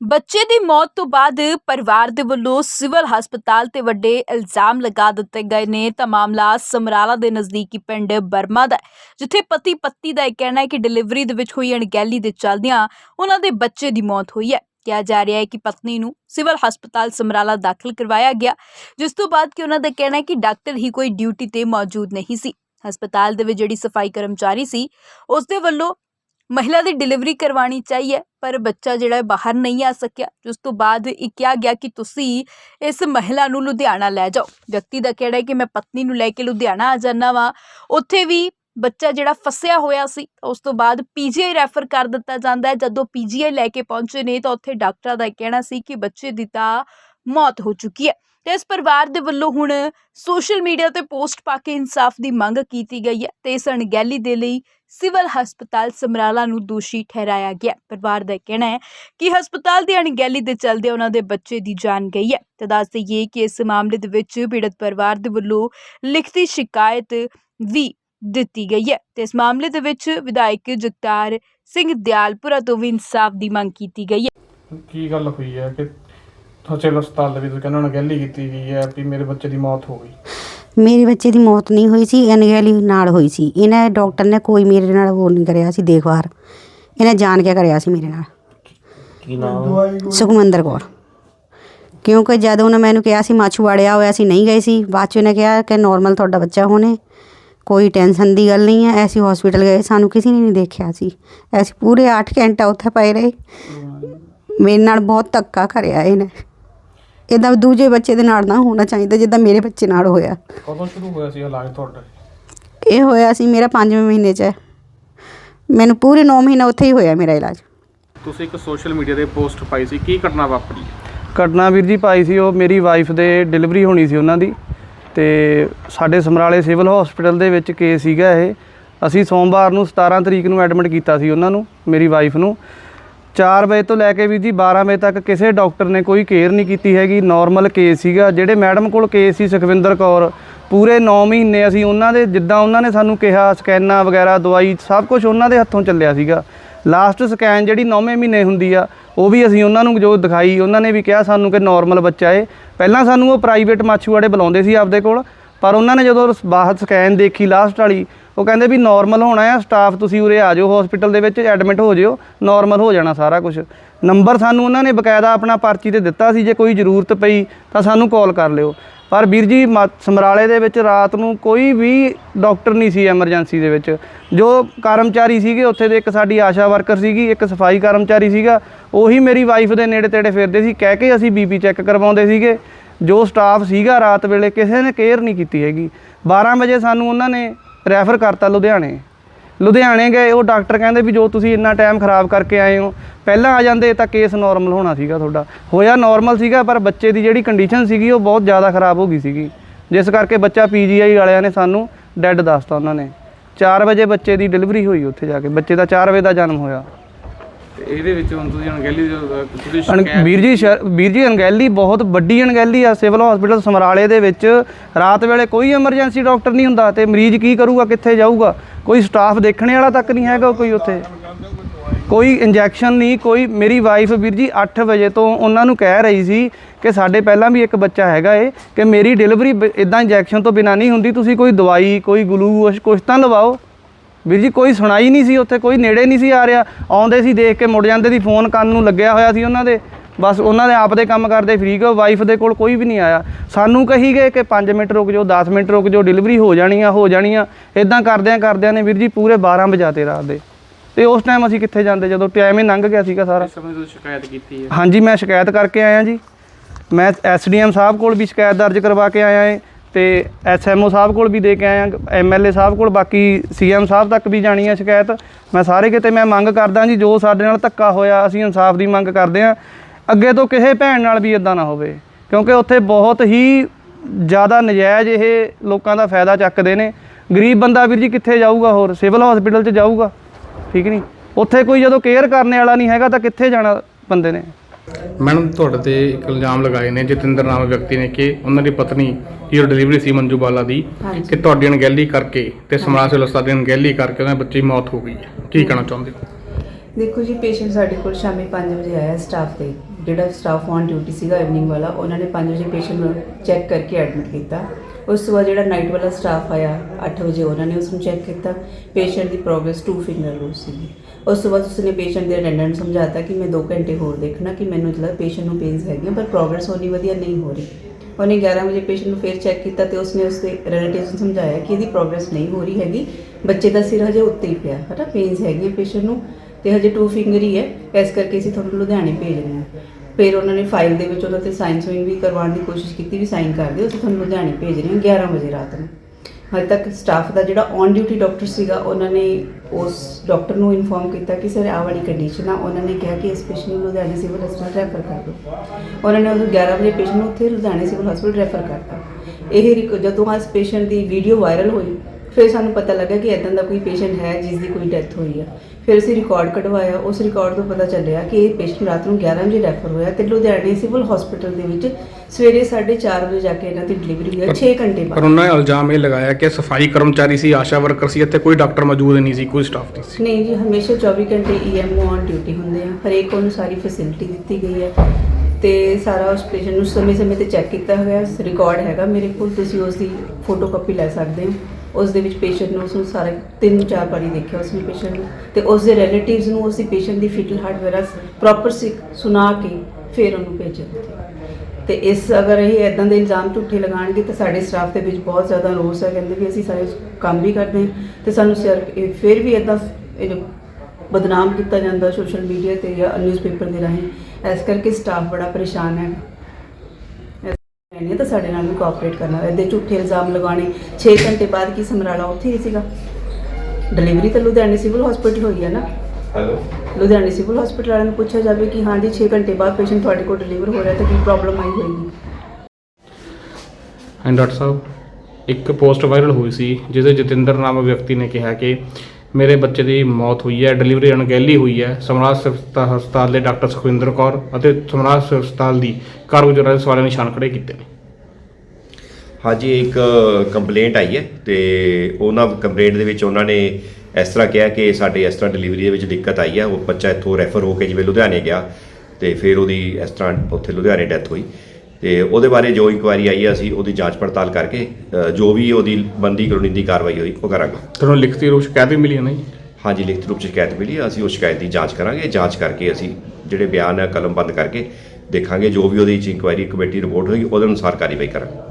ਬੱਚੇ ਦੀ ਮੌਤ ਤੋਂ ਬਾਅਦ ਪਰਿਵਾਰ ਦੇ ਵੱਲੋਂ ਸਿਵਲ ਹਸਪਤਾਲ ਤੇ ਵੱਡੇ ਇਲਜ਼ਾਮ ਲਗਾ ਦਿੱਤੇ ਗਏ ਨੇ। ਤਾਂ ਮਾਮਲਾ ਸਮਰਾਲਾ ਦੇ ਨਜ਼ਦੀਕੀ ਪਿੰਡ ਬਰਮਾ ਦਾ ਹੈ, ਜਿੱਥੇ ਪਤੀ ਪਤਨੀ ਦਾ ਇਹ ਕਹਿਣਾ ਹੈ ਕਿ ਡਿਲੀਵਰੀ ਦੇ ਵਿੱਚ ਹੋਈ ਅਣਗਹਿਲੀ ਦੇ ਚੱਲਦਿਆਂ ਉਹਨਾਂ ਦੇ ਬੱਚੇ ਦੀ ਮੌਤ ਹੋਈ ਹੈ। ਕਿਹਾ ਜਾ ਰਿਹਾ ਹੈ ਕਿ ਪਤਨੀ ਨੂੰ ਸਿਵਲ ਹਸਪਤਾਲ ਸਮਰਾਲਾ ਦਾਖਲ ਕਰਵਾਇਆ ਗਿਆ ਜਿਸ ਤੋਂ ਬਾਅਦ ਕਿ ਉਹਨਾਂ ਦਾ ਕਹਿਣਾ ਹੈ ਕਿ ਡਾਕਟਰ ਹੀ ਕੋਈ ਡਿਊਟੀ ਤੇ ਮੌਜੂਦ ਨਹੀਂ ਸੀ। ਹਸਪਤਾਲ ਦੇ ਵਿੱਚ ਜਿਹੜੀ ਸਫ਼ਾਈ ਕਰਮਚਾਰੀ ਸੀ ਉਸ ਦੇ ਵੱਲੋਂ ਮਹਿਲਾ ਦੀ ਡਿਲੀਵਰੀ ਕਰਵਾਉਣੀ ਚਾਹੀਏ, ਪਰ ਬੱਚਾ ਜਿਹੜਾ ਬਾਹਰ ਨਹੀਂ ਆ ਸਕਿਆ। ਜਿਸ ਤੋਂ ਬਾਅਦ ਇਹ ਕਿਹਾ ਗਿਆ ਕਿ ਤੁਸੀਂ ਇਸ ਮਹਿਲਾ ਨੂੰ ਲੁਧਿਆਣਾ ਲੈ ਜਾਓ। ਵਿਅਕਤੀ ਦਾ ਕਹਿਣਾ ਹੈ ਕਿ ਮੈਂ ਪਤਨੀ ਨੂੰ ਲੈ ਕੇ ਲੁਧਿਆਣਾ ਆ ਜਾਣਾ ਵਾਂ। ਉੱਥੇ ਵੀ ਬੱਚਾ ਜਿਹੜਾ ਫਸਿਆ ਹੋਇਆ ਸੀ ਉਸ ਤੋਂ ਬਾਅਦ ਪੀਜੀਆਈ ਰੈਫਰ ਕਰ ਦਿੱਤਾ ਜਾਂਦਾ ਹੈ। ਜਦੋਂ ਪੀਜੀਆਈ ਲੈ ਕੇ ਪਹੁੰਚੇ ਨੇ, ਤਾਂ ਉੱਥੇ ਡਾਕਟਰਾਂ ਦਾ ਕਹਿਣਾ ਸੀ ਕਿ ਬੱਚੇ ਦੀ ਤਾਂ ਮੌਤ ਹੋ ਚੁੱਕੀ ਹੈ। ਤੇ ਇਸ ਪਰਿਵਾਰ ਦੇ ਵੱਲੋਂ ਹੁਣ ਸੋਸ਼ਲ ਮੀਡੀਆ ਤੇ ਪੋਸਟ ਪਾ ਕੇ ਇਨਸਾਫ ਦੀ ਮੰਗ ਕੀਤੀ ਗਈ ਹੈ। ਤੇ ਇਸ ਅਣਗਹਿਲੀ ਦੇ ਲਈ ਸਿਵਲ ਹਸਪਤਾਲ ਸਮਰਾਲਾ ਨੂੰ ਦੋਸ਼ੀ ਠਹਿਰਾਇਆ ਗਿਆ। ਪਰਿਵਾਰ ਦਾ ਕਹਿਣਾ ਹੈ ਕਿ ਹਸਪਤਾਲ ਦੀ ਅਣਗਹਿਲੀ ਦੇ ਚਲਦੇ ਉਹਨਾਂ ਦੇ ਬੱਚੇ ਦੀ ਜਾਨ ਗਈ ਹੈ। ਤੇ ਦੱਸ ਦਈਏ ਕਿ ਇਸ ਮਾਮਲੇ ਦੇ ਵਿੱਚ ਪੀੜਤ ਪਰਿਵਾਰ ਦੇ ਵੱਲੋਂ ਲਿਖਤੀ ਸ਼ਿਕਾਇਤ ਵੀ ਦਿੱਤੀ ਗਈ ਹੈ। ਤੇ ਇਸ ਮਾਮਲੇ ਦੇ ਵਿੱਚ ਵਿਧਾਇਕ ਜਗਤਾਰ ਸਿੰਘ ਦਿਆਲਪੁਰਾ ਤੋਂ ਵੀ ਇਨਸਾਫ ਦੀ ਮੰਗ ਕੀਤੀ ਗਈ ਹੈ। ਕੀ ਗੱਲ ਹੋਈ ਹੈ ਕਿ ਸਿਵਲ ਹਸਪਤਾਲ ਦੇ ਵਿੱਚ ਕਹਿੰਦਾ ਉਹਨਾਂ ਗੈਲੀ ਕੀਤੀ ਗਈ ਹੈ ਵੀ ਮੇਰੇ ਬੱਚੇ ਦੀ ਮੌਤ ਹੋ ਗਈ? ਮੇਰੇ ਬੱਚੇ ਦੀ ਮੌਤ ਨਹੀਂ ਹੋਈ ਸੀ ਅਣਗਹਿਲੀ ਨਾਲ ਹੋਈ ਸੀ। ਇਹਨਾਂ ਡਾਕਟਰ ਨੇ ਕੋਈ ਮੇਰੇ ਨਾਲ ਉਹ ਨਹੀਂ ਕਰਿਆ ਸੀ ਦੇਖਭਾਲ। ਇਹਨੇ ਜਾਣ ਕੇ ਕਰਿਆ ਸੀ ਮੇਰੇ ਨਾਲ। ਕੀ ਨਾਮ ਸੁਖਮੰਦਰ ਕੌਰ। ਕਿਉਂਕਿ ਜਦ ਉਹਨੇ ਮੈਨੂੰ ਕਿਹਾ ਸੀ ਮਾਛੂਵਾੜਿਆ ਹੋਇਆ ਸੀ ਨਹੀਂ ਗਏ ਸੀ ਬਾਅਦ ਚ ਉਹਨੇ ਕਿਹਾ ਕਿ ਨਾਰਮਲ ਤੁਹਾਡਾ ਬੱਚਾ ਹੋਣੇ ਕੋਈ ਟੈਨਸ਼ਨ ਦੀ ਗੱਲ ਨਹੀਂ ਹੈ ਐਸੀ ਹਸਪੀਟਲ ਗਏ ਸਾਨੂੰ ਕਿਸੇ ਨੇ ਨਹੀਂ ਦੇਖਿਆ ਸੀ। ਅਸੀਂ ਪੂਰੇ 8 ਘੰਟੇ ਉੱਥੇ ਪਏ ਰਹੇ। ਮੇਰੇ ਨਾਲ ਬਹੁਤ ਧੱਕਾ ਕਰਿਆ ਇਹਨੇ। ਇਹਦਾ ਦੂਜੇ ਬੱਚੇ ਦੇ ਨਾਲ ਨਾ ਹੋਣਾ ਚਾਹੀਦਾ ਜਿੱਦਾਂ ਮੇਰੇ ਬੱਚੇ ਨਾਲ ਹੋਇਆ। ਕਦੋਂ ਸ਼ੁਰੂ ਹੋਇਆ ਸੀ ਇਲਾਜ ਤੁਹਾਡਾ? ਇਹ ਹੋਇਆ ਸੀ ਮੇਰਾ 5ਵੇਂ ਮਹੀਨੇ 'ਚ। ਹੈ। ਮੈਨੂੰ ਪੂਰੇ 9 ਮਹੀਨੇ ਉੱਥੇ ਹੀ ਹੋਇਆ ਮੇਰਾ ਇਲਾਜ। ਤੁਸੀਂ ਇੱਕ ਸੋਸ਼ਲ ਮੀਡੀਆ ਤੇ ਪੋਸਟ ਪਾਈ ਸੀ ਕੀ ਘਟਨਾ ਵਾਪਰੀ? ਘਟਨਾ ਵੀਰ ਜੀ ਪਾਈ ਸੀ ਉਹ ਮੇਰੀ ਵਾਈਫ ਦੇ ਡਿਲੀਵਰੀ ਹੋਣੀ ਸੀ ਉਹਨਾਂ ਦੀ। ਤੇ ਸਾਡੇ ਸਮਰਾਲੇ ਸਿਵਲ ਹਸਪੀਟਲ ਦੇ ਵਿੱਚ ਕੇਸ ਸੀਗਾ ਇਹ। ਅਸੀਂ ਸੋਮਵਾਰ ਨੂੰ 17 ਤਰੀਕ ਨੂੰ ਐਡਮਿਟ ਕੀਤਾ ਸੀ ਉਹਨਾਂ ਨੂੰ ਮੇਰੀ ਵਾਈਫ ਨੂੰ। 4 ਵਜੇ ਤੋਂ ਲੈ ਕੇ ਵੀ ਜੀ 12 ਵਜੇ ਤੱਕ ਕਿਸੇ ਡਾਕਟਰ ਨੇ ਕੋਈ ਕੇਅਰ ਨਹੀਂ ਕੀਤੀ ਹੈਗੀ ਨਾਰਮਲ ਕੇਸ ਸੀਗਾ। ਜਿਹੜੇ ਮੈਡਮ ਕੋਲ ਕੇਸ ਸੀ ਸੁਖਵਿੰਦਰ ਕੌਰ, ਪੂਰੇ 9 ਮਹੀਨੇ ਅਸੀਂ ਉਹਨਾਂ ਦੇ, ਜਿੱਦਾਂ ਉਹਨਾਂ ਨੇ ਸਾਨੂੰ ਕਿਹਾ, ਸਕੈਨਾਂ ਵਗੈਰਾ, ਦਵਾਈ, ਸਭ ਕੁਝ ਉਹਨਾਂ ਦੇ ਹੱਥੋਂ ਚੱਲਿਆ ਸੀਗਾ। ਲਾਸਟ ਸਕੈਨ ਜਿਹੜੀ 9ਵੇਂ ਮਹੀਨੇ ਹੁੰਦੀ ਆ, ਉਹ ਵੀ ਅਸੀਂ ਉਹਨਾਂ ਨੂੰ ਜੋ ਦਿਖਾਈ, ਉਹਨਾਂ ਨੇ ਵੀ ਕਿਹਾ ਸਾਨੂੰ ਕਿ ਨਾਰਮਲ ਬੱਚਾ ਏ। ਪਹਿਲਾਂ ਸਾਨੂੰ ਉਹ ਪ੍ਰਾਈਵੇਟ ਮਾਛੂਆੜੇ ਬੁਲਾਉਂਦੇ ਸੀ ਆਪਦੇ ਕੋਲ ਪਰ ਉਹਨਾਂ ਨੇ ਜਦੋਂ ਬਾਹਰ ਸਕੈਨ ਦੇਖੀ ਲਾਸਟ ਵਾਲੀ, ਉਹ ਕਹਿੰਦੇ ਵੀ ਨਾਰਮਲ ਹੋਣਾ ਆ ਸਟਾਫ ਤੁਸੀਂ ਉਰੇ ਆ ਜਾਓ ਹਸਪੀਟਲ ਦੇ ਵਿੱਚ ਐਡਮਿਟ ਹੋ ਜਿਓ ਨਾਰਮਲ ਹੋ ਜਾਣਾ ਸਾਰਾ ਕੁਝ ਨੰਬਰ ਸਾਨੂੰ ਉਹਨਾਂ ਨੇ ਬਕਾਇਦਾ ਆਪਣਾ ਪਰਚੀ ਤੇ ਦਿੱਤਾ ਸੀ, ਜੇ ਕੋਈ ਜ਼ਰੂਰਤ ਪਈ ਤਾਂ ਸਾਨੂੰ ਕਾਲ ਕਰ ਲਿਓ। ਪਰ ਵੀਰ ਜੀ, ਮਾ- ਸਮਰਾਲੇ ਦੇ ਵਿੱਚ ਰਾਤ ਨੂੰ ਕੋਈ ਵੀ ਡਾਕਟਰ ਨਹੀਂ ਸੀ ਐਮਰਜੈਂਸੀ ਦੇ ਵਿੱਚ। ਜੋ ਕਰਮਚਾਰੀ ਸੀਗੇ, ਉੱਥੇ ਦੇ ਇੱਕ ਸਾਡੀ ਆਸ਼ਾ ਵਰਕਰ ਸੀਗੀ, ਇੱਕ ਸਫ਼ਾਈ ਕਰਮਚਾਰੀ ਸੀਗਾ, ਉਹੀ ਮੇਰੀ ਵਾਈਫ ਦੇ ਨੇੜੇ ਤੇੜੇ ਫਿਰਦੇ ਸੀ, ਕਹਿ ਕੇ ਅਸੀਂ ਬੀਪੀ ਚੈੱਕ ਕਰਵਾਉਂਦੇ ਸੀਗੇ। ਜੋ ਸਟਾਫ ਸੀਗਾ ਰਾਤ ਵੇਲੇ ਕਿਸੇ ਨੇ ਕੇਅਰ ਨਹੀਂ ਕੀਤੀ ਹੈਗੀ। 12 ਵਜੇ ਸਾਨੂੰ ਉਹਨਾਂ ਨੇ ਰੈਫਰ ਕਰਤਾ ਲੁਧਿਆਣੇ। ਲੁਧਿਆਣੇ ਗਏ, ਉਹ ਡਾਕਟਰ ਕਹਿੰਦੇ ਵੀ ਜੋ ਤੁਸੀਂ ਇੰਨਾ ਟਾਈਮ ਖਰਾਬ ਕਰਕੇ ਆਏ ਹੋ, ਪਹਿਲਾਂ ਆ ਜਾਂਦੇ ਤਾਂ ਕੇਸ ਨਾਰਮਲ ਹੋਣਾ ਸੀਗਾ ਤੁਹਾਡਾ। ਹੋਇਆ ਨਾਰਮਲ ਸੀਗਾ, ਪਰ ਬੱਚੇ ਦੀ ਜਿਹੜੀ ਕੰਡੀਸ਼ਨ ਸੀਗੀ, ਉਹ ਬਹੁਤ ਜ਼ਿਆਦਾ ਖਰਾਬ ਹੋ ਗਈ ਸੀਗੀ। ਜਿਸ ਕਰਕੇ ਬੱਚਾ ਪੀਜੀਆਈ ਵਾਲਿਆਂ ਨੇ ਸਾਨੂੰ ਡੈੱਡ ਦੱਸਤਾ ਉਹਨਾਂ ਨੇ। 4 ਵਜੇ ਬੱਚੇ ਦੀ ਡਿਲੀਵਰੀ ਹੋਈ ਉੱਥੇ ਜਾ ਕੇ। ਬੱਚੇ ਦਾ 4 ਵਜੇ ਦਾ ਜਨਮ ਹੋਇਆ। ਤੇ ਇਹਦੇ ਵਿੱਚ ਹੁਣ ਤੁਸੀਂ ਅਣਗਹਿਲੀ ਜੋ, ਤੁਸੀਂ ਅਣ- ਸ਼ਿਕਾਇਤ ਵੀਰ ਜੀ ਸ਼ਰ- ਵੀਰ ਜੀ ਅਣਗਹਿਲੀ ਬਹੁਤ ਵੱਡੀ ਅਣਗਹਿਲੀ ਆ। ਸਿਵਲ ਹਸਪੀਟਲ ਸਮਰਾਲੇ ਦੇ ਵਿੱਚ ਰਾਤ ਵੇਲੇ ਕੋਈ ਐਮਰਜੈਂਸੀ ਡਾਕਟਰ ਨਹੀਂ ਹੁੰਦਾ ਤੇ ਮਰੀਜ਼ ਕੀ ਕਰੂਗਾ ਕਿੱਥੇ ਜਾਊਗਾ? ਕੋਈ ਸਟਾਫ ਦੇਖਣੇ ਵਾਲਾ ਤੱਕ ਨਹੀਂ ਹੈਗਾ ਕੋਈ ਉੱਥੇ। ਕੋਈ ਇੰਜੈਕਸ਼ਨ ਨਹੀਂ ਕੋਈ ਮੇਰੀ ਵਾਈਫ ਵੀਰ ਜੀ 8 ਵਜੇ ਤੋਂ ਉਹਨਾਂ ਨੂੰ ਕਹਿ ਰਹੀ ਸੀ ਕਿ ਸਾਡੇ ਪਹਿਲਾਂ ਵੀ ਇੱਕ ਬੱਚਾ ਹੈਗਾ ਏ ਕਿ ਮੇਰੀ ਡਿਲੀਵਰੀ ਇਦਾਂ ਇੰਜੈਕਸ਼ਨ ਤੋਂ ਬਿਨਾ ਨਹੀਂ ਹੁੰਦੀ ਤੁਸੀਂ ਕੋਈ ਦਵਾਈ ਕੋਈ ਗਲੂਕੋਸ਼ ਕੁਛ ਤਾਂ ਲਵਾਓ। ਵੀਰ ਜੀ ਕੋਈ ਸੁਣਾਈ ਨਹੀਂ ਸੀ ਉੱਥੇ ਕੋਈ ਨੇੜੇ ਨਹੀਂ ਸੀ ਆ ਰਿਹਾ। ਆਉਂਦੇ ਸੀ ਦੇਖ ਕੇ ਮੁੜ ਜਾਂਦੇ ਸੀ ਫੋਨ ਕੰਨ ਨੂੰ ਲੱਗਿਆ ਹੋਇਆ ਸੀ ਉਹਨਾਂ ਦੇ। ਬਸ ਉਹਨਾਂ ਦੇ ਆਪ ਦੇ ਕੰਮ ਕਰਦੇ ਫਰੀ ਗਏ ਵਾਈਫ ਦੇ ਕੋਲ ਕੋਈ ਵੀ ਨਹੀਂ ਆਇਆ। ਸਾਨੂੰ ਕਹੀ ਗਏ ਕਿ 5 ਮਿੰਟ ਰੁਕ ਜਾਓ 10 ਮਿੰਟ ਰੁਕ ਜਾਓ ਡਿਲੀਵਰੀ ਹੋ ਜਾਣੀ ਆ ਹੋ ਜਾਣੀ ਆ। ਇਦਾਂ ਕਰਦਿਆਂ ਕਰਦਿਆਂ ਨੇ ਵੀਰ ਜੀ ਪੂਰੇ 12 ਵਜਾਤੇ ਰਾਤ ਦੇ। ਤੇ ਉਸ ਟਾਈਮ ਅਸੀਂ ਕਿੱਥੇ ਜਾਂਦੇ ਜਦੋਂ ਟਾਈਮ ਹੀ ਲੰਘ ਗਿਆ ਸੀਗਾ ਸਾਰਾ। ਇਸ ਸਮੇਂ ਤੁਸੀਂ ਸ਼ਿਕਾਇਤ ਕੀਤੀ ਹੈ। ਹਾਂਜੀ ਮੈਂ ਸ਼ਿਕਾਇਤ ਕਰਕੇ ਆਇਆ ਜੀ। ਮੈਂ ਐਸਡੀਐਮ ਸਾਹਿਬ ਕੋਲ ਵੀ ਸ਼ਿਕਾਇਤ ਦਰਜ ਕਰਵਾ ਕੇ ਆਇਆ ਏ। ਤੇ ਐਸਐਮਓ ਸਾਹਿਬ ਕੋਲ ਵੀ ਦੇ ਕੇ ਆਇਆ ਐਮਐਲਏ ਸਾਹਿਬ ਕੋਲ, ਬਾਕੀ ਸੀਐਮ ਸਾਹਿਬ ਤੱਕ ਵੀ ਜਾਣੀ ਹੈ ਸ਼ਿਕਾਇਤ। ਮੈਂ ਸਾਰੇ ਕਿਤੇ ਮੈਂ ਮੰਗ ਕਰਦਾ ਜੀ, ਜੋ ਸਾਡੇ ਨਾਲ ਧੱਕਾ ਹੋਇਆ, ਅਸੀਂ ਇਨਸਾਫ ਦੀ ਮੰਗ ਕਰਦੇ ਹਾਂ ਅੱਗੇ ਤੋਂ ਕਿਸੇ ਭੈਣ ਨਾਲ ਵੀ ਇਦਾਂ ਨਾ ਹੋਵੇ, ਕਿਉਂਕਿ ਉੱਥੇ ਬਹੁਤ ਹੀ ਜ਼ਿਆਦਾ ਨਜਾਇਜ਼ ਇਹ ਲੋਕਾਂ ਦਾ ਫਾਇਦਾ ਚੱਕਦੇ ਨੇ। ਗਰੀਬ ਬੰਦਾ ਵੀਰ ਜੀ ਕਿੱਥੇ ਜਾਊਗਾ ਹੋਰ? ਸਿਵਲ ਹਸਪੀਟਲ 'ਚ ਜਾਊਗਾ, ਠੀਕ ਨਹੀਂ? ਉੱਥੇ ਕੋਈ ਜਦੋਂ ਕੇਅਰ ਕਰਨ ਵਾਲਾ ਨਹੀਂ ਹੈਗਾ ਤਾਂ ਕਿੱਥੇ ਜਾਣਾ ਬੰਦੇ ਨੇ? ਮੈਡਮ ਤੁਹਾਡੇ ਤੇ ਇੱਕ ਇਲਜ਼ਾਮ ਲਗਾਏ ਨੇ ਜਤਿੰਦਰ ਨਾਮ ਵਿਅਕਤੀ ਨੇ ਕਿ ਉਹਨਾਂ ਦੀ ਪਤਨੀ ਦੀ ਡਿਲੀਵਰੀ ਸੀ ਮੰਜੂ ਬਾਲਾ ਦੀ ਕਿ ਤੁਹਾਡੀ ਅਣਗਹਿਲੀ ਕਰਕੇ ਤੇ ਸਮਾਜ ਸਿਵਲ ਹਸਪਤਾਲ ਦੀ ਅਣਗਹਿਲੀ ਕਰਕੇ ਉਹਨਾਂ ਦੇ ਬੱਚੇ ਦੀ ਮੌਤ ਹੋ ਗਈ ਹੈ। ਕੀ ਕਹਿਣਾ ਚਾਹੁੰਦੇ ਹੋ? ਦੇਖੋ ਜੀ ਪੇਸ਼ੈਂਟ ਸਾਡੇ ਕੋਲ ਸ਼ਾਮੀ 5 ਵਜੇ ਆਇਆ ਸਟਾਫ ਦੇ ਜਿਹੜਾ ਸਟਾਫ ਔਨ ਡਿਊਟੀ ਸੀਗਾ ਇਵਨਿੰਗ ਵਾਲਾ ਉਹਨਾਂ ਨੇ 5 ਵਜੇ ਪੇਸ਼ੈਂਟ ਨੂੰ ਚੈੱਕ ਕਰਕੇ ਐਡਮਿਟ ਕੀਤਾ। ਉਸ ਤੋਂ ਬਾਅਦ ਜਿਹੜਾ ਨਾਈਟ ਵਾਲਾ ਸਟਾਫ ਆਇਆ 8 ਵਜੇ ਉਹਨਾਂ ਨੇ ਉਸ ਨੂੰ ਚੈੱਕ ਕੀਤਾ। ਪੇਸ਼ੈਂਟ ਦੀ ਪ੍ਰੋਗਰੈਸ ਟੂ ਫਿੰਗਰ ਲੂਜ਼ ਸੀਗੀ। ਉਸ ਤੋਂ ਬਾਅਦ ਉਸਨੇ ਪੇਸ਼ੈਂਟ ਦੇ ਅਟੈਂਡੈਂਟ ਨੂੰ ਸਮਝਾਤਾ ਕਿ ਮੈਂ 2 ਘੰਟੇ ਹੋਰ ਦੇਖਣਾ ਕਿ ਮੈਨੂੰ ਜਿਹੜਾ ਪੇਸ਼ੈਂਟ ਨੂੰ ਪੇਨਸ ਹੈਗੀਆਂ, ਪਰ ਪ੍ਰੋਗਰੈਸ ਉਨੀ ਵਧੀਆ ਨਹੀਂ ਹੋ ਰਹੀ। ਉਹਨੇ 11 ਵਜੇ ਪੇਸ਼ੈਂਟ ਨੂੰ ਫੇਰ ਚੈੱਕ ਕੀਤਾ ਤੇ ਉਸਨੇ ਉਸਦੇ ਰਿਲੇਟਿਵਸ ਨੂੰ ਸਮਝਾਇਆ ਕਿ ਇਹਦੀ ਪ੍ਰੋਗਰੈਸ ਨਹੀਂ ਹੋ ਰਹੀ ਹੈਗੀ। ਬੱਚੇ ਦਾ ਸਿਰ ਹਜੇ ਉੱਤੇ ਹੀ ਪਿਆ ਹੈ ਨਾ ਪੇਨਸ ਹੈਗੀਆਂ ਪੇਸ਼ੈਂਟ ਨੂੰ ਤੇ ਹਜੇ ਟੂ ਫਿੰਗਰ ਹੀ ਹੈ, ਇਸ ਕਰਕੇ ਅਸੀਂ ਤੁਹਾਨੂੰ ਲੁਧਿਆਣੇ ਭੇਜ ਰਹੇ ਹਾਂ। ਫਿਰ ਉਹਨਾਂ ਨੇ ਫਾਈਲ ਦੇ ਵਿੱਚ ਉਹਨਾਂ ਤੇ ਸਾਈਨ ਸੂਈਨ ਵੀ ਕਰਵਾਉਣ ਦੀ ਕੋਸ਼ਿਸ਼ ਕੀਤੀ, ਵੀ ਸਾਈਨ ਕਰ ਦਿਓ, ਅਸੀਂ ਤੁਹਾਨੂੰ ਲੁਧਿਆਣੇ ਭੇਜ ਰਹੇ ਹਾਂ 11 ਵਜੇ ਰਾਤ ਨੂੰ। ਹਜੇ ਤੱਕ ਸਟਾਫ ਦਾ ਜਿਹੜਾ ਔਨ ਡਿਊਟੀ ਡਾਕਟਰ ਸੀਗਾ, ਉਹਨਾਂ ਨੇ ਉਸ ਡਾਕਟਰ ਨੂੰ ਇਨਫੋਰਮ ਕੀਤਾ ਕਿ ਸਰ, ਆਹ ਵਾਲੀ ਕੰਡੀਸ਼ਨ ਆ। ਉਹਨਾਂ ਨੇ ਕਿਹਾ ਕਿ ਇਸ ਪੇਸ਼ੈਂਟ ਨੂੰ ਲੁਧਿਆਣੇ ਸਿਵਲ ਹਸਪਤਾਲ ਰੈਫਰ ਕਰ ਦਿਓ। ਉਹਨਾਂ ਨੇ ਉਹ 11 ਵਜੇ ਪੇਸ਼ੈਂਟ ਨੂੰ ਉੱਥੇ ਲੁਧਿਆਣੇ ਸਿਵਲ ਹਸਪਤਾਲ ਰੈਫਰ ਕਰਤਾ। ਇਹ ਰਿਕ- ਜਦੋਂ ਇਸ ਪੇਸ਼ੈਂਟ ਦੀ ਵੀਡੀਓ ਵਾਇਰਲ ਹੋਈ, ਫਿਰ ਸਾਨੂੰ ਪਤਾ ਲੱਗਾ ਕਿ ਇਦਾਂ ਦਾ ਕੋਈ ਪੇਸ਼ੈਂਟ ਹੈ ਜਿਸ ਦੀ ਕੋਈ ਡੈਥ ਹੋਈ ਆ। ਫਿਰ ਅਸੀਂ ਰਿਕਾਰਡ ਕਢਵਾਇਆ ਉਸ ਰਿਕਾਰਡ ਤੋਂ ਪਤਾ ਚੱਲਿਆ ਕਿ ਇਹ ਪੇਸ਼ੈਂਟ ਰਾਤ ਨੂੰ 11 ਵਜੇ ਰੈਫਰ ਹੋਇਆ ਤੇ ਲੁਧਿਆਣੇ ਸਿਵਲ ਹਸਪੀਟਲ ਦੇ ਵਿੱਚ ਸਵੇਰੇ 4:30 ਵਜੇ ਜਾ ਕੇ ਇਹਨਾਂ ਦੀ ਡਿਲੀਵਰੀ ਹੋਈ 6 ਘੰਟੇ ਪਰ ਬਾਅਦ। ਉਹਨਾਂ ਨੇ ਇਲਜ਼ਾਮ ਇਹ ਲਗਾਇਆ ਕਿ ਸਫ਼ਾਈ ਕਰਮਚਾਰੀ ਸੀ ਆਸ਼ਾ ਵਰਕਰ ਸੀ ਇੱਥੇ ਕੋਈ ਡਾਕਟਰ ਮੌਜੂਦ ਨਹੀਂ ਸੀ ਕੋਈ ਸਟਾਫ ਨਹੀਂ ਸੀ। ਨਹੀਂ ਜੀ ਹਮੇਸ਼ਾ 24 ਘੰਟੇ ਈਐਮਓ ਔਨ ਡਿਊਟੀ ਹੁੰਦੇ ਆ। ਹਰੇਕ ਨੂੰ ਸਾਰੀ ਫੈਸਿਲਿਟੀ ਦਿੱਤੀ ਗਈ ਹੈ ਤੇ ਸਾਰਾ ਉਸ ਪੇਸ਼ੈਂਟ ਨੂੰ ਸਮੇਂ-ਸਮੇਂ ਤੇ ਚੈੱਕ ਕੀਤਾ ਹੋਇਆ। ਰਿਕਾਰਡ ਹੈਗਾ ਮੇਰੇ ਕੋਲ ਤੁਸੀਂ ਉਸ ਦੀ ਫੋਟੋ ਕਾਪੀ ਲੈ ਸਕਦੇ ਹੋ। ਉਸ ਦੇ ਵਿੱਚ ਪੇਸ਼ੈਂਟ ਨੂੰ ਉਸ ਨੂੰ ਸਾਰੇ ਤਿੰਨ ਚਾਰ ਵਾਰੀ ਦੇਖਿਆ ਉਸ ਨੇ ਪੇਸ਼ੈਂਟ ਨੂੰ। ਤੇ ਉਸ ਦੇ ਰਿਲੇਟਿਵਸ ਨੂੰ ਉਸ ਪੇਸ਼ੈਂਟ ਦੀ ਫਿਟਲ ਹਾਰਟ ਵਗੈਰਾ ਪ੍ਰੋਪਰ ਸੁਣਾ ਕੇ ਫਿਰ ਉਹਨੂੰ ਭੇਜਿਆ। ਤੇ ਇਸ ਅਗਰ ਇਹ ਇਦਾਂ ਦੇ ਇਲਜ਼ਾਮ ਝੂਠੇ ਲਗਾਉਣਗੇ ਤਾਂ ਸਾਡੇ ਸਟਾਫ ਦੇ ਵਿੱਚ ਬਹੁਤ ਜ਼ਿਆਦਾ ਰੋਸ ਹੈ। ਕਹਿੰਦੇ ਵੀ ਅਸੀਂ ਸਾਰੇ ਕੰਮ ਵੀ ਕਰਦੇ ਹਾਂ ਤੇ ਸਾਨੂੰ ਸਿਰ ਇਹ ਫਿਰ ਵੀ ਇਦਾਂ ਇਹ ਬਦਨਾਮ ਕੀਤਾ ਜਾਂਦਾ ਸੋਸ਼ਲ ਮੀਡੀਆ ਤੇ ਜਾਂ ਨਿਊਜ਼ਪੇਪਰ ਦੇ ਰਾਹੀਂ। ਇਸ ਕਰਕੇ ਸਟਾਫ ਬੜਾ ਪਰੇਸ਼ਾਨ ਹੈ। ਨਹੀਂ ਤਾਂ ਸਾਡੇ ਨਾਲ ਵੀ ਕੋਆਪਰੇਟ ਕਰਨਾ ਇਹਦੇ ਝੂਠੇ ਇਲਜ਼ਾਮ ਲਗਾਉਣੇ। 6 ਘੰਟੇ ਬਾਅਦ ਕੀ ਸਮਰਾਲਾ ਉੱਥੇ ਹੀ ਸੀਗਾ? ਡਿਲੀਵਰੀ ਤਾਂ ਲੁਧਿਆਣੇ ਸਿਵਲ ਹਸਪੀਟਲ ਹੋਈ ਹੈ ਨਾ? ਹੈਲੋ ਲੁਧਿਆਣੇ ਸਿਵਲ ਹਸਪੀਟਲ ਵਾਲਿਆਂ ਨੂੰ ਪੁੱਛਿਆ ਜਾਵੇ ਕਿ ਹਾਂ ਜੀ 6 ਘੰਟੇ ਬਾਅਦ ਪੇਸ਼ੈਂਟ ਤੁਹਾਡੇ ਕੋਲ ਡਿਲੀਵਰ ਹੋ ਰਿਹਾ ਤਾਂ ਕੀ ਪ੍ਰੋਬਲਮ ਆਈ ਹੋਏਗੀ? ਐਂਡ ਡਾਕਟਰ ਸਾਹਿਬ ਇੱਕ ਪੋਸਟ ਵਾਇਰਲ ਹੋਈ ਸੀ ਜਿਹਦੇ ਜਤਿੰਦਰ ਨਾਮਕ ਵਿਅਕਤੀ ਨੇ ਕਿਹਾ ਕਿ ਮੇਰੇ ਬੱਚੇ ਦੀ ਮੌਤ ਹੋਈ ਹੈ ਡਿਲੀਵਰੀ ਅਣਗਹਿਲੀ ਹੋਈ ਹੈ। ਸਮਰਾਜ ਸਿਵਸਤਾ ਹਸਪਤਾਲ ਦੇ ਡਾਕਟਰ ਸੁਖਵਿੰਦਰ ਕੌਰ ਅਤੇ ਸਮਰਾਜ ਹਸਪਤਾਲ ਦੀ ਕਾਰਗੁਜ਼ਾਰਾਂ ਦੇ ਸਵਾਲਾਂ ਨਿਸ਼ਾਨ ਖੜੇ ਕੀਤੇ ਨੇ। ਹਾਂਜੀ, ਇੱਕ ਕੰਪਲੇਂਟ ਆਈ ਹੈ ਤੇ ਉਹਨਾਂ ਕੰਪਲੇਂਟ ਦੇ ਵਿੱਚ ਉਹਨਾਂ ਨੇ ਇਸ ਤਰ੍ਹਾਂ ਕਿਹਾ ਕਿ ਸਾਡੇ ਇਸ ਤਰ੍ਹਾਂ ਡਿਲੀਵਰੀ ਦੇ ਵਿੱਚ ਦਿੱਕਤ ਆਈ ਹੈ। ਉਹ ਬੱਚਾ ਇੱਥੋਂ ਰੈਫਰ ਹੋ ਕੇ ਜਿਵੇਂ ਲੁਧਿਆਣੇ ਗਿਆ ਤੇ ਫਿਰ ਉਹਦੀ ਇਸ ਤਰ੍ਹਾਂ ਉੱਥੇ ਲੁਧਿਆਣੇ ਡੈਥ ਹੋਈ। ਤੇ ਉਹਦੇ ਬਾਰੇ ਜੋ ਇਨਕੁਆਇਰੀ ਆਈ ਹੈ ਅਸੀਂ ਉਹਦੀ ਜਾਂਚ ਪੜਤਾਲ ਕਰਕੇ ਅ, ਜੋ ਵੀ ਉਹਦੀ ਬੰਦੀ ਕਾਨੂੰਨੀ ਦੀ ਕਾਰਵਾਈ ਹੋਈ ਉਹ ਕਰਾਂਗੇ। ਤੁਹਾਨੂੰ ਲਿਖਤੀ ਰੂਪ ਸ਼ਿਕਾਇਤ ਵੀ ਮਿਲੀ ਹੈ ਨਾ ਜੀ? ਹਾਂਜੀ ਲਿਖਤ ਰੂਪ 'ਚ ਸ਼ਿਕਾਇਤ ਮਿਲੀ ਹੈ, ਅਸੀਂ ਉਸ ਸ਼ਿਕਾਇਤ ਦੀ ਜਾਂਚ ਕਰਾਂਗੇ। ਜਾਂਚ ਕਰਕੇ ਅਸੀਂ ਜਿਹੜੇ ਬਿਆਨ ਹੈ ਕਲਮਬੰਦ ਕਰਕੇ ਦੇਖਾਂਗੇ ਜੋ ਵੀ ਉਹਦੀ ਇਨਕੁਆਇਰੀ ਕਮੇਟੀ ਰਿਪੋਰਟ ਹੋਈ ਉਹਦੇ ਅਨੁਸਾਰ ਕਾਰਵਾਈ ਕਰਾਂਗੇ।